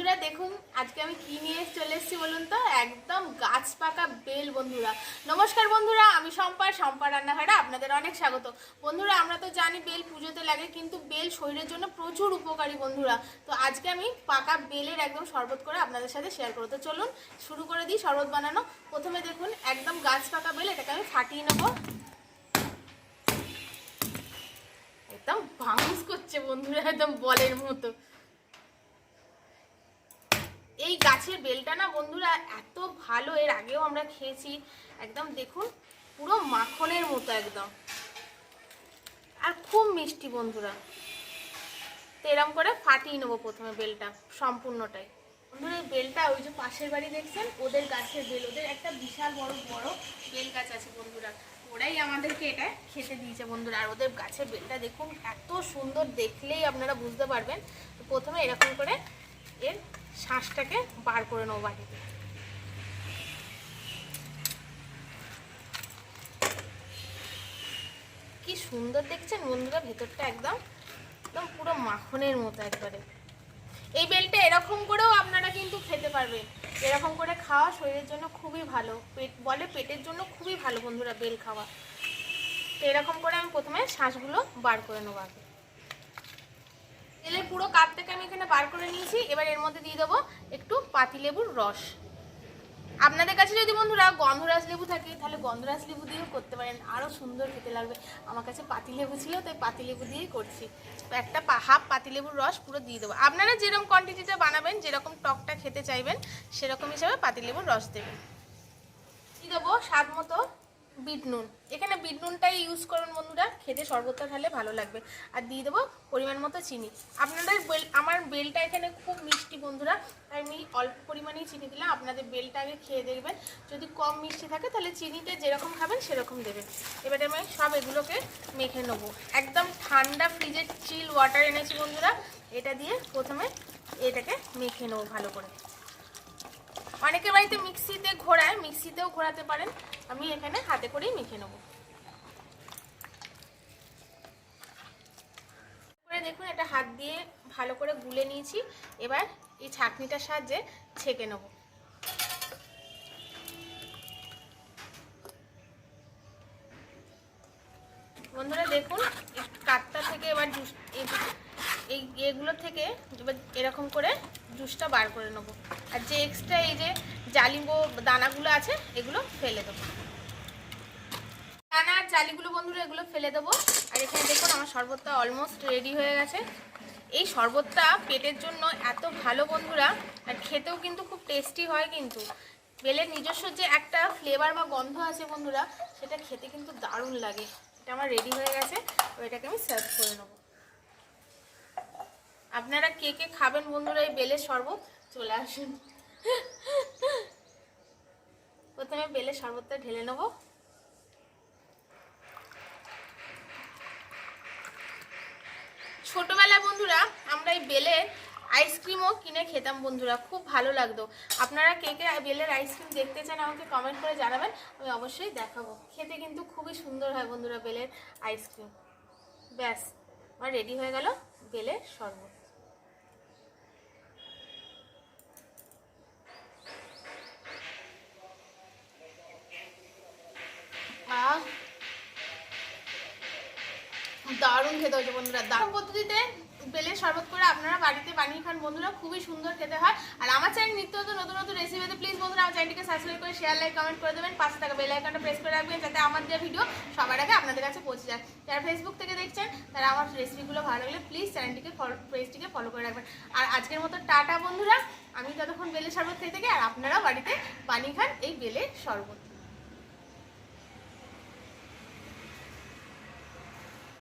বন্ধুরা, দেখুন, আজকে আমি কি নিয়ে চলে এসেছি বলুন তো? একদম গাছ পাকা বেল বন্ধুরা। নমস্কার বন্ধুরা, আমি সম্পা সম্পা রান্নাঘরে আপনাদের অনেক স্বাগত। বন্ধুরা, আমরা তো জানি বেল পুজোতে লাগে, কিন্তু বেল শরীরের জন্য প্রচুর উপকারী বন্ধুরা। তো আজকে আমি পাকা বেলের একদম শরবত করে আপনাদের সাথে শেয়ার করব। তো চলুন, শুরু করে দিই শরবত বানানো। প্রথমে দেখুন, একদম গাছ পাকা বেল, এটাকে আমি ফাটিয়ে নেব। একদম ভাঙুস করছে বন্ধুরা, একদম বলের মতো। গাছের বেলটা না বন্ধুরা এত ভালো, এর আগেও আমরা খেয়েছি। একদম দেখুন, পুরো মাখনের মতো একদম। আর খুব মিষ্টি বন্ধুরা। তো এরম করে ফাটিয়ে নেব প্রথমে বেলটা, সম্পূর্ণটাই। বন্ধুরা বেলটা ওই যে পাশের বাড়ি দেখছেন, ওদের গাছের বেল, ওদের একটা বিশাল বড় বড় বেল গাছ আছে বন্ধুরা। ওরাই আমাদেরকে এটা খেতে দিয়েছে বন্ধুরা। আর ওদের গাছের বেলটা দেখুন, এত সুন্দর দেখলেই আপনারা বুঝতে পারবেন। প্রথমে এরকম করে এর শ্বাসটাকে বার করে নেব বাটিতে কি সুন্দর দেখছেন বন্ধুরা, ভেতরটা একদম একদম পুরো মাখনের মতো একবারে। এই বেলটা এরকম করেও আপনারা কিন্তু খেতে পারবেন। এরকম করে খাওয়া শরীরের জন্য খুবই ভালো। পেট বলে পেটের জন্য খুবই ভালো বন্ধুরা, বেল খাওয়া। তো এরকম করে আমি প্রথমে শ্বাসগুলো বার করে নেব আগে। তেলের পুরো কাপ থেকে আমি এখানে বার করে নিয়েছি। এবার এর মধ্যে দিয়ে দেবো একটু পাতিলেবুর রস। আপনাদের কাছে যদি বন্ধুরা গন্ধরাজ লেবু থাকে, তাহলে গন্ধরাজ লেবু দিয়েও করতে পারেন। আরও সুন্দর খেতে লাগবে। আমার কাছে পাতিলেবু ছিল, তাই পাতিলেবু দিয়েই করছি। তো একটা হাফ পাতিলেবুর রস পুরো দিয়ে দেবো। আপনারা যেরকম কোয়ান্টিটিটা বানাবেন, যেরকম টকটা খেতে চাইবেন, সেরকম হিসাবে পাতিলেবুর রস দেবেন। দিয়ে দেবো স্বাদ মতো বিট নুন। এখানে বিট নুনটাই ইউজ করুন বন্ধুরা, খেতে শরবতটা ঢালে ভালো লাগবে। আর দিয়ে দেবো পরিমাণ মতো চিনি। আপনাদের বেল আমার বেলটা এখানে খুব মিষ্টি বন্ধুরা, তাই আমি অল্প পরিমাণেই চিনি দিলাম। আপনাদের বেলটা আগে খেয়ে দেখবেন। যদি কম মিষ্টি থাকে তাহলে চিনিটা যেরকম খাবেন সেরকম দেবেন। এবারে আমি সব এগুলোকে মেখে নেব। একদম ঠান্ডা ফ্রিজের চিল ওয়াটার এনেছি বন্ধুরা, এটা দিয়ে প্রথমে এটাকে মেখে নেব ভালো করে। অনেকের বাড়িতে মিক্সিতে ঘোরায়, মিক্সিতেও ঘোরাতে পারেন। আমি এখানে হাতে করেই মেখে নেব। দেখুন, এটা হাত দিয়ে ভালো করে গুলে নিয়েছি। এবার এই ছাঁকনিটার সাহায্যে ছেঁকে নেব। বন্ধুরা, দেখুন কাঠটা থেকে এবার এই এগুলো থেকে এবার এরকম করে জুসটা বার করে নেব। আর যে এক্সট্রা এই যে জালিগো দানাগুলো আছে, এগুলো ফেলে দেবো। দানা আর জালিগুলো বন্ধুরা, এগুলো ফেলে দেবো। আর এখানে দেখুন, আমার শরবতটা অলমোস্ট রেডি হয়ে গেছে। এই শরবতটা পেটের জন্য এত ভালো বন্ধুরা, আর খেতেও কিন্তু খুব টেস্টি হয় কিন্তু। বেলের নিজস্ব যে একটা ফ্লেভার বা গন্ধ আছে বন্ধুরা, সেটা খেতে কিন্তু দারুণ লাগে। এটা আমার রেডি হয়ে গেছে তো এটাকে আমি সার্ভ করে নেব। আপনারা কে কে খাবেন বন্ধুরা এই বেলের শরবত? চলে আসুন। প্রথমে বেলের শরবতটা ঢেলে নেব। ছোটবেলায় বন্ধুরা, আমরা এই বেলের আইসক্রিমও কিনে খেতাম বন্ধুরা, খুব ভালো লাগতো। আপনারা কে কে বেলের আইসক্রিম দেখতে চান আমাকে কমেন্ট করে জানাবেন, আমি অবশ্যই দেখাবো। খেতে কিন্তু খুবই সুন্দর হয় বন্ধুরা বেলের আইসক্রিম ব্যাস, আমার রেডি হয়ে গেল বেলের শরবত। দারুণ খেতে হচ্ছে বন্ধুরা। দারুণ পদ্ধতিতে বেলের শরবত করে আপনারা বাড়িতে বানিয়ে খান। বন্ধুরা, খুবই সুন্দর খেতে হয়। আর আমার চ্যানেল নিত্য নতুন নতুন নতুন রেসিপিতে প্লিজ বন্ধুরা আমার চ্যানেলটিকে সাবস্ক্রাইব করে শেয়ার লাইক কমেন্ট করে দেবেন। পাশে থাকা বেল আইকনটা প্রেস করে রাখবেন যাতে আমার দেওয়া ভিডিও সবার আগে আপনাদের কাছে পৌঁছে যায়। যারা ফেসবুক থেকে দেখছেন, তারা আমার রেসিপিগুলো ভালো লাগলে প্লিজ চ্যানেলটিকে পেজটিকে ফলো করে রাখবেন। আর আজকের মতো টাটা বন্ধুরা। আমি ততক্ষণ বেলের শরবত খেয়ে থেকে আর আপনারা বাড়িতে বানিয়ে খান এই বেলের শরবত।